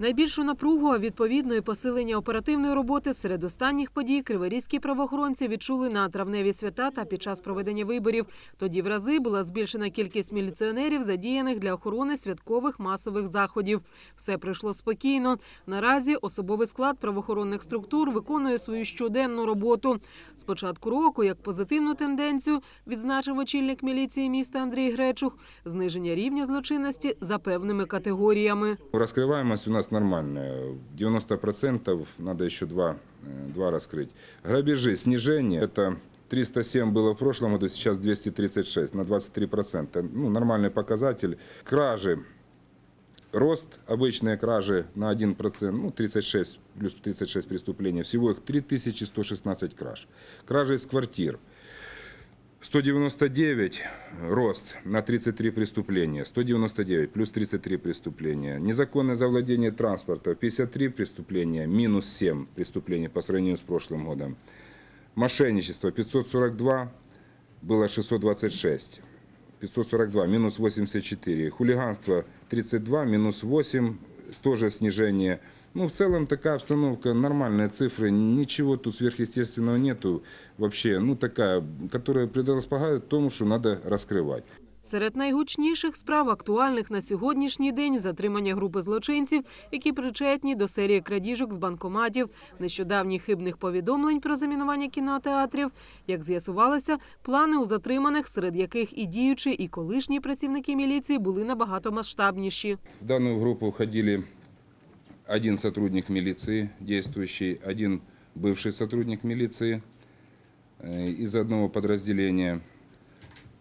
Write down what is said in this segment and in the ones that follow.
Найбільшу напругу, відповідно і посилення оперативної роботи серед останніх подій криворізькі правоохоронці відчули на травневі свята та під час проведення виборів. Тоді в рази була збільшена кількість міліціонерів, задіяних для охорони святкових масових заходів. Все пройшло спокійно. Наразі особовий склад правоохоронних структур виконує свою щоденну роботу. З початку року, як позитивну тенденцію, відзначив очільник міліції міста Андрій Гречух, зниження рівня злочинності за певними категоріями. Раскрываемость у нас нормальная. 90% надо еще два, э, два раскрыть. Грабежи, снижение. Это 307 было в прошлом году, сейчас 236, на 23%. Ну, нормальный показатель. Кражи. Рост обычные кражи на 1%, ну, 36, плюс 36 преступлений. Всего их 3116 краж. Кражи из квартир. 199 рост на 33 преступления, 199 плюс 33 преступления. Незаконное завладение транспорта 53 преступления, минус 7 преступлений по сравнению с прошлым годом. Мошенничество 542, было 626. 542, минус 84. Хулиганство 32, минус 8, тоже снижение. Ну, в целом такая обстановка, нормальные цифры, ничего тут сверхъестественного нету вообще. Ну, такая, которая предрасполагает тому, что надо раскрывать. Серед найгучніших справ, актуальних на сьогоднішній день, затримання групи злочинців, які причетні до серії крадіжок з банкоматів, нещодавніх хибних повідомлень про замінування кінотеатрів. Як з'ясувалося, плани у затриманих, серед яких і діючі, і колишні працівники міліції були набагато масштабніші. В данную группу входили один сотрудник милиции действующий, один бывший сотрудник милиции э, из одного подразделения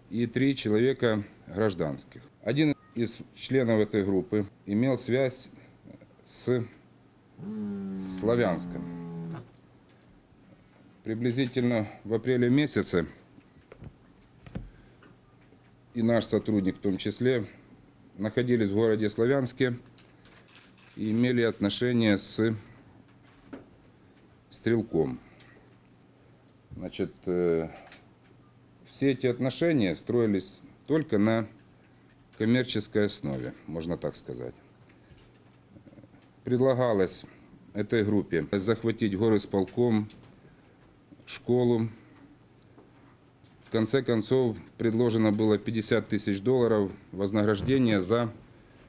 и три человека гражданских. Один из членов этой группы имел связь с Славянском. Приблизительно в апреле месяце и наш сотрудник в том числе находились в городе Славянске и имели отношение с стрелком. Значит, э, все эти отношения строились только на коммерческой основе, можно так сказать. Предлагалось этой группе захватить горы с полком, школу. В конце концов, предложено было 50 тысяч долларов вознаграждения за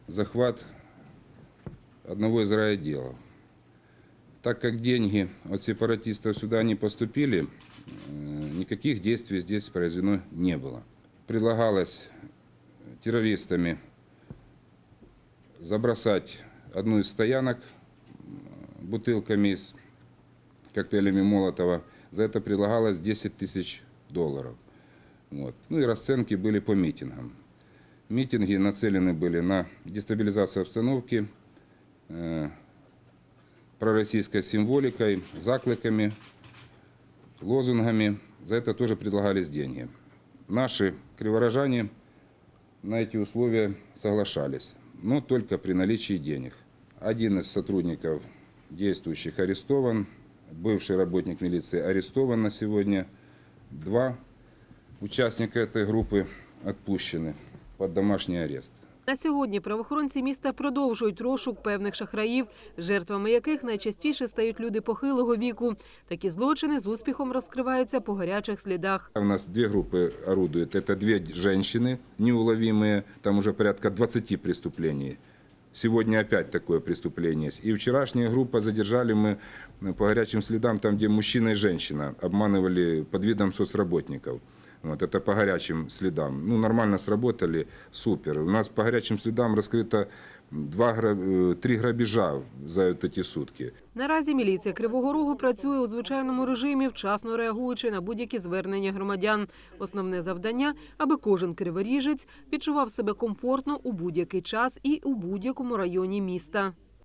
захват одного из райотделов. Так как деньги от сепаратистов сюда не поступили, э, никаких действий здесь произведено не было. Предлагалось террористами забросать одну из стоянок бутылками с коктейлями Молотова. За это предлагалось 10 тысяч долларов. Вот. Ну и расценки были по митингам. Митинги нацелены были на дестабилизацию обстановки, э, пророссийской символикой, закликами, лозунгами. За это тоже предлагались деньги. Наши криворожане на эти условия соглашались, но только при наличии денег. Один из сотрудников действующих арестован, бывший работник милиции арестован на сегодня. Два участника этой группы отпущены под домашний арест. На сьогодні правоохоронці міста продовжують розшук певних шахраїв, жертвами яких найчастіше стають люди похилого віку. Такі злочини з успіхом розкриваються по гарячих слідах. У нас две группы орудуют. Это две женщины неуловимые, там уже порядка 20 преступлений. Сегодня опять такое преступление. есть. И вчерашняя группа задержали мы по горячим следам, там, где мужчина и женщина обманывали под видом соцработников. Вот, это по горячим следам. Ну, нормально сработали, супер. У нас по горячим следам раскрыто два, гра- э, три грабежа за вот эти сутки. Наразі міліція Кривого Рогу працює у звичайному режимі, вчасно реагуючи на будь-які звернення громадян. Основне завдання, аби кожен криворіжець відчував себе комфортно у будь-який час і у будь-якому районі міста.